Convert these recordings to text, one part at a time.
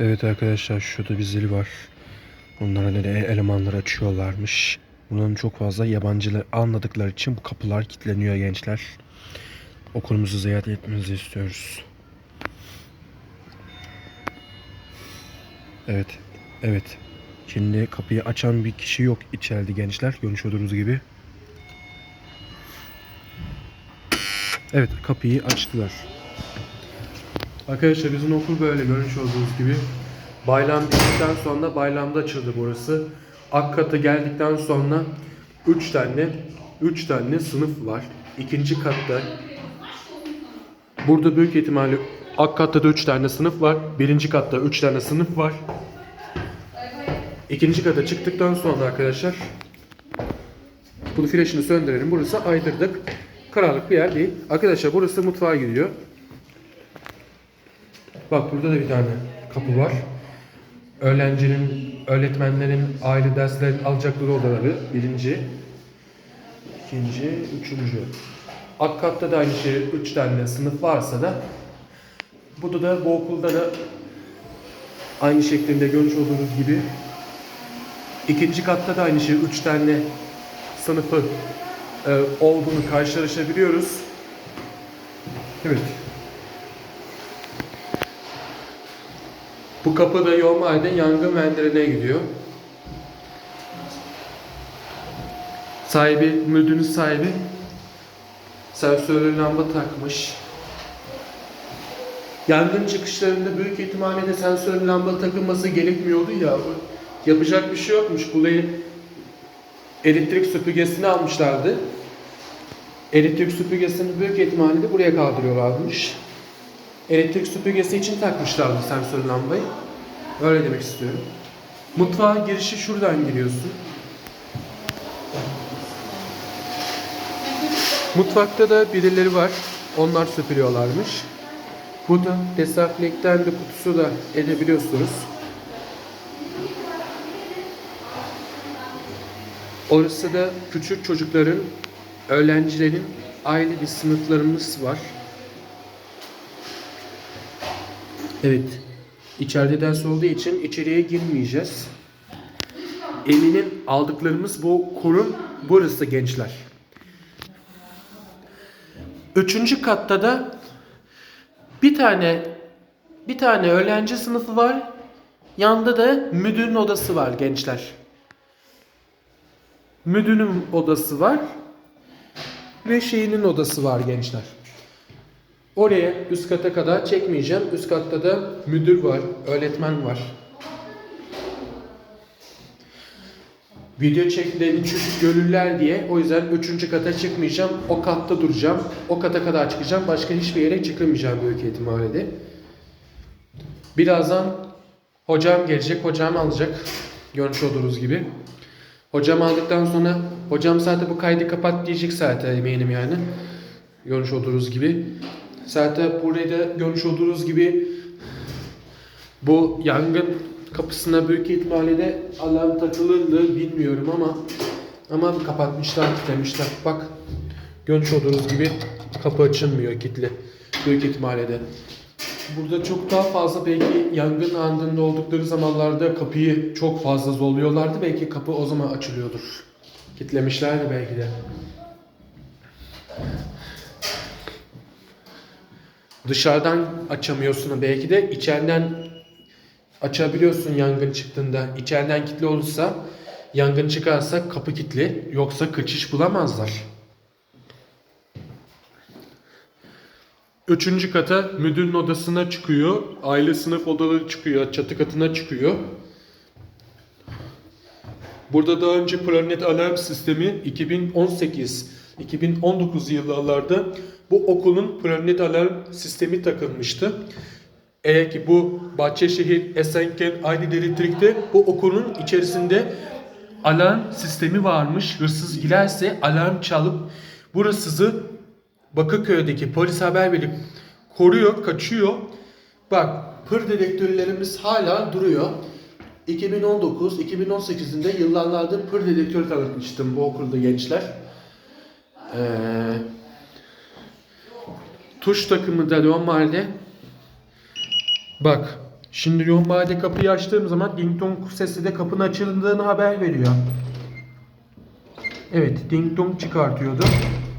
Evet arkadaşlar şurada bir zil var. Onlara ne de elemanlar açıyorlarmış. Bunların çok fazla yabancılar anladıkları için bu kapılar kilitleniyor gençler. Okulumuzu ziyaret etmenizi istiyoruz. Evet. Evet. Şimdi kapıyı açan bir kişi yok içeride gençler. Görmüş olduğunuz gibi. Evet kapıyı açtılar. Arkadaşlar bizim okul böyle görmüş olduğunuz gibi. Bayram bittikten sonra bayramda açıldı burası. Akkat'a geldikten sonra 3 tane 3 tane sınıf var. İkinci katta Burada büyük ihtimalle Akkat'ta da 3 tane sınıf var. Birinci katta 3 tane sınıf var. İkinci kata çıktıktan sonra arkadaşlar bunu flaşını söndürelim. Burası aydırdık. Karanlık bir yer değil. Arkadaşlar burası mutfağa gidiyor. Bak burada da bir tane kapı var. Öğrencinin, öğretmenlerin aile derslerini alacakları odaları. Birinci, ikinci, üçüncü. Alt katta da aynı şey, üç tane sınıf varsa da burada da bu okulda da aynı şeklinde görmüş olduğunuz gibi ikinci katta da aynı şey, üç tane sınıfı e, olduğunu karşılaşabiliyoruz. Evet. Bu kapı da normalde yangın venderine gidiyor. Sahibi, müdürün sahibi sensörlü lamba takmış. Yangın çıkışlarında büyük ihtimalle de sensörlü lamba takılması gerekmiyordu ya. Yapacak bir şey yokmuş. Burayı elektrik süpürgesini almışlardı. Elektrik süpürgesini büyük ihtimalle de buraya kaldırıyorlarmış. Elektrik süpürgesi için takmışlardı sensör lambayı. Öyle demek istiyorum. Mutfağa girişi şuradan giriyorsun. Mutfakta da birileri var. Onlar süpürüyorlarmış. Burada dezenfektan bir kutusu da edebiliyorsunuz. Orası da küçük çocukların, öğrencilerin aile bir sınıflarımız var. Evet. İçeride ders olduğu için içeriye girmeyeceğiz. Eminim aldıklarımız bu kurum burası gençler. Üçüncü katta da bir tane bir tane öğrenci sınıfı var. Yanında da müdürün odası var gençler. Müdürün odası var. Ve şeyinin odası var gençler. Oraya üst kata kadar çekmeyeceğim. Üst katta da müdür var, öğretmen var. Video çekilen çocuk gönüller diye o yüzden üçüncü kata çıkmayacağım. O katta duracağım. O kata kadar çıkacağım. Başka hiçbir yere çıkamayacağım büyük ihtimalle. Birazdan hocam gelecek. Hocam alacak. Görmüş olduğunuz gibi. Hocam aldıktan sonra hocam zaten bu kaydı kapat diyecek zaten eminim yani. Görmüş olduğunuz gibi. Zaten burada da görmüş olduğunuz gibi bu yangın kapısına büyük ihtimalle alarm takılırdı bilmiyorum ama ama kapatmışlar demişler. Bak görmüş olduğunuz gibi kapı açılmıyor kilitli. Büyük ihtimalle. Burada çok daha fazla belki yangın andında oldukları zamanlarda kapıyı çok fazla zorluyorlardı. Belki kapı o zaman açılıyordur. Kitlemişlerdi belki de. Dışarıdan açamıyorsun belki de içeriden açabiliyorsun yangın çıktığında. İçeriden kilitli olursa yangın çıkarsa kapı kilitli yoksa kaçış bulamazlar. Üçüncü kata müdürün odasına çıkıyor. Aile sınıf odaları çıkıyor. Çatı katına çıkıyor. Burada daha önce Planet Alarm Sistemi 2018-2019 yıllarda bu okulun Planet Alarm Sistemi takılmıştı. Eğer ki bu Bahçeşehir, Esenkent, Aydın Elektrik'te bu okulun içerisinde alarm sistemi varmış. Hırsız girerse alarm çalıp bu Bakırköy'deki polis haber verip koruyor, kaçıyor. Bak pır dedektörlerimiz hala duruyor. 2019-2018'inde yıllarlarda pır dedektörü tanıtmıştım bu okulda gençler. Ee, tuş takımı da normalde bak Şimdi normalde kapıyı açtığım zaman ding dong sesi de kapının açıldığını haber veriyor. Evet, ding dong çıkartıyordu.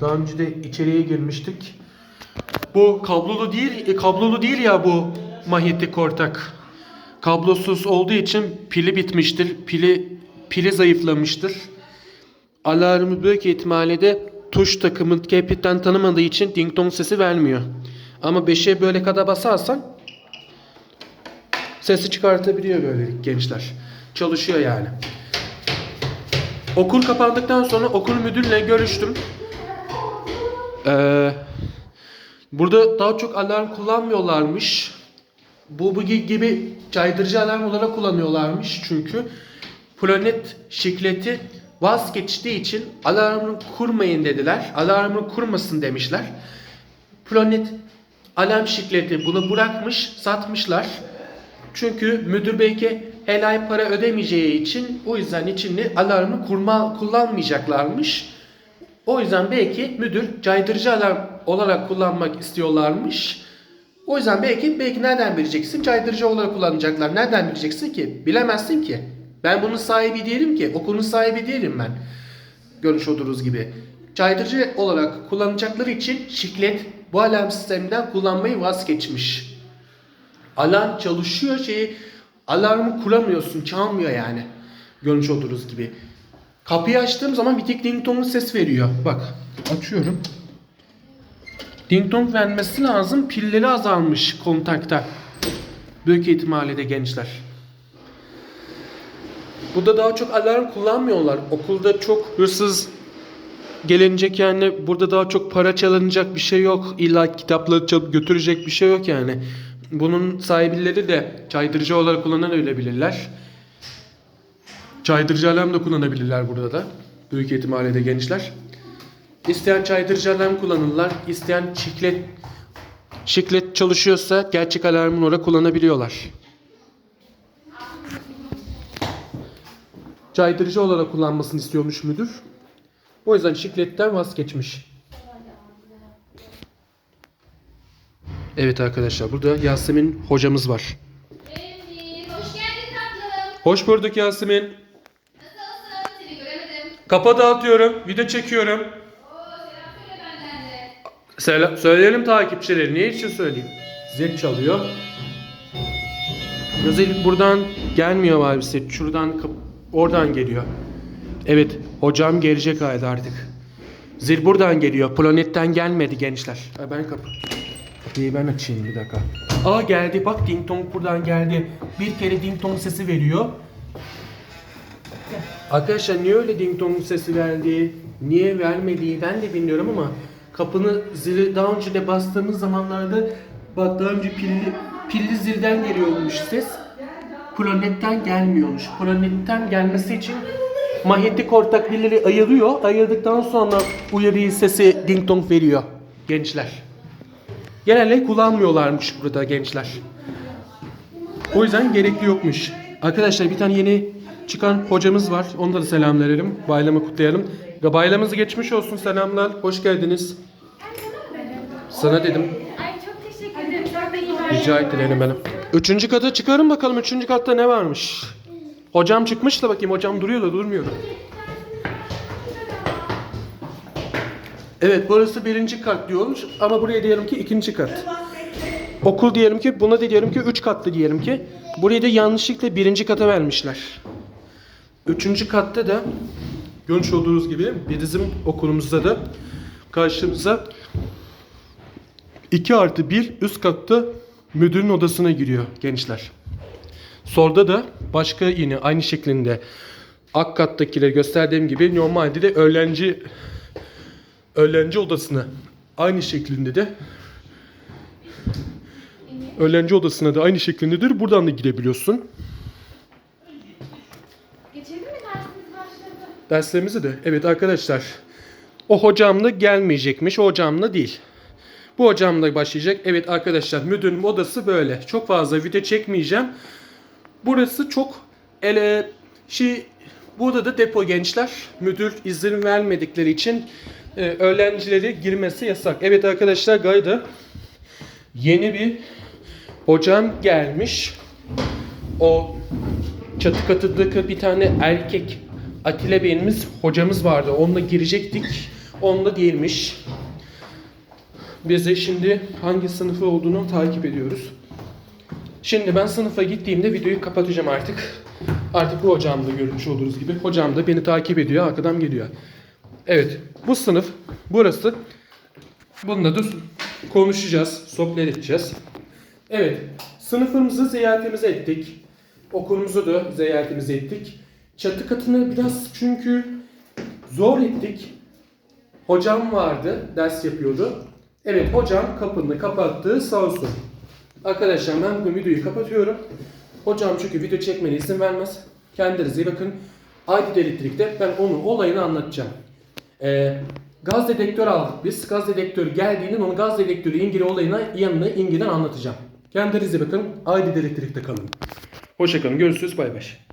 Daha önce de içeriye girmiştik. Bu kablolu değil, e, kablolu değil ya bu manyetik ortak. Kablosuz olduğu için pili bitmiştir. Pili pili zayıflamıştır. Alarmı büyük ihtimalle de tuş takımı kepitten tanımadığı için ding dong sesi vermiyor. Ama 5'e böyle kadar basarsan sesi çıkartabiliyor böyle gençler. Çalışıyor yani. Okul kapandıktan sonra okul müdürle görüştüm. Ee, burada daha çok alarm kullanmıyorlarmış. Bu bu gibi caydırıcı alarm olarak kullanıyorlarmış çünkü Planet şikleti vazgeçtiği için alarmını kurmayın dediler. Alarmını kurmasın demişler. Planet alarm şikleti bunu bırakmış, satmışlar. Çünkü müdür belki helal para ödemeyeceği için o yüzden içinde alarmı kurma, kullanmayacaklarmış. O yüzden belki müdür caydırıcı alarm olarak kullanmak istiyorlarmış. O yüzden belki belki nereden bileceksin? Caydırıcı olarak kullanacaklar. Nereden bileceksin ki? Bilemezsin ki. Ben bunun sahibi değilim ki. Okulun sahibi değilim ben. Görmüş olduğunuz gibi. Caydırıcı olarak kullanacakları için şiklet bu alarm sisteminden kullanmayı vazgeçmiş. Alarm çalışıyor şeyi alarmı kuramıyorsun çalmıyor yani. Görmüş olduğunuz gibi. Kapıyı açtığım zaman bir tek ding dong ses veriyor. Bak açıyorum. Ding dong vermesi lazım. Pilleri azalmış kontakta. Büyük ihtimalle de gençler. Burada daha çok alarm kullanmıyorlar. Okulda çok hırsız gelinecek yani burada daha çok para çalınacak bir şey yok. İlla kitapları çalıp götürecek bir şey yok yani. Bunun sahipleri de caydırıcı olarak kullanabilirler. Caydırıcı alarm da kullanabilirler burada da. Büyük ihtimalle de gençler. İsteyen caydırıcı alarm kullanırlar. İsteyen şiklet şiklet çalışıyorsa gerçek alarmın olarak kullanabiliyorlar. Caydırıcı olarak kullanmasını istiyormuş müdür. O yüzden şikletten vazgeçmiş. Evet arkadaşlar burada Yasemin hocamız var. Hoş geldin tatlım. Hoş bulduk Yasemin. Nasılsın? Seni göremedim. Kafa dağıtıyorum, video çekiyorum. Oo, selam söyle benden de. Selam, söyleyelim takipçileri. Ne için söyleyeyim? Zil çalıyor. Zil buradan gelmiyor maalesef. Şuradan kap- oradan geliyor. Evet, hocam gelecek ayda artık. Zil buradan geliyor. Planetten gelmedi gençler. Ben kapı. Kapıyı ben açayım bir dakika. Aa geldi. Bak ding dong buradan geldi. Bir kere ding dong sesi veriyor. Arkadaşlar niye öyle ding dong sesi verdi, niye vermediği ben de bilmiyorum ama kapını zili daha önce de bastığımız zamanlarda bak daha önce pilli, pilli zilden geliyormuş ses. Planetten gelmiyormuş. Planetten gelmesi için manyetik ortak pilleri ayırıyor. Ayırdıktan sonra uyarı sesi ding dong veriyor gençler. Genelde kullanmıyorlarmış burada gençler. O yüzden gerekli yokmuş. Arkadaşlar bir tane yeni çıkan hocamız var. Onu da selam verelim. Bayramı kutlayalım. Bayramınız geçmiş olsun. Selamlar. Hoş geldiniz. Sana dedim. Ay çok teşekkür ederim. Rica ettilerim benim. Üçüncü kata çıkarın bakalım. Üçüncü katta ne varmış? Hocam çıkmış da bakayım. Hocam duruyor da durmuyor da. Evet burası birinci kat diyormuş ama buraya diyelim ki ikinci kat. Okul diyelim ki buna da diyelim ki üç katlı diyelim ki. Buraya da yanlışlıkla birinci kata vermişler. Üçüncü katta da görmüş olduğunuz gibi bizim okulumuzda da karşımıza 2 artı 1 üst katta müdürün odasına giriyor gençler. Solda da başka yine aynı şeklinde alt kattakileri gösterdiğim gibi normalde de öğrenci öğrenci odasına aynı şeklinde de öğrenci odasına da aynı şeklindedir. Buradan da girebiliyorsun. Geçelim mi dersimiz başladı? Derslerimizi de evet arkadaşlar o hocamla gelmeyecekmiş o hocamla değil. Bu hocamla başlayacak. Evet arkadaşlar müdürün odası böyle. Çok fazla video çekmeyeceğim. Burası çok ele şey burada da depo gençler. Müdür izin vermedikleri için e, öğrencileri girmesi yasak. Evet arkadaşlar gayda yeni bir hocam gelmiş. o çatı katındaki bir tane erkek Atilla Bey'imiz hocamız vardı. Onunla girecektik. Onunla değilmiş. Bize şimdi hangi sınıfı olduğunu takip ediyoruz. Şimdi ben sınıfa gittiğimde videoyu kapatacağım artık. Artık bu hocam da görmüş olduğunuz gibi. Hocam da beni takip ediyor. Arkadan geliyor. Evet. Bu sınıf burası. Bunda da konuşacağız. Sohbet edeceğiz. Evet. Sınıfımızı ziyaretimizi ettik. Okulumuzu da ziyaretimizi ettik. Çatı katını biraz çünkü zor ettik. Hocam vardı, ders yapıyordu. Evet, hocam kapını kapattı, sağ olsun. Arkadaşlar ben bugün videoyu kapatıyorum. Hocam çünkü video çekmene izin vermez. Kendinize iyi bakın. Aydın Elektrik'te ben onun olayını anlatacağım. Ee, gaz dedektör aldık biz. Gaz dedektörü geldiğinde onun gaz dedektörü ilgili olayına yanına ilgiden anlatacağım. Kendinize bakın. Aydın Elektrik'te kalın. Hoşçakalın. Görüşürüz. Bay bay.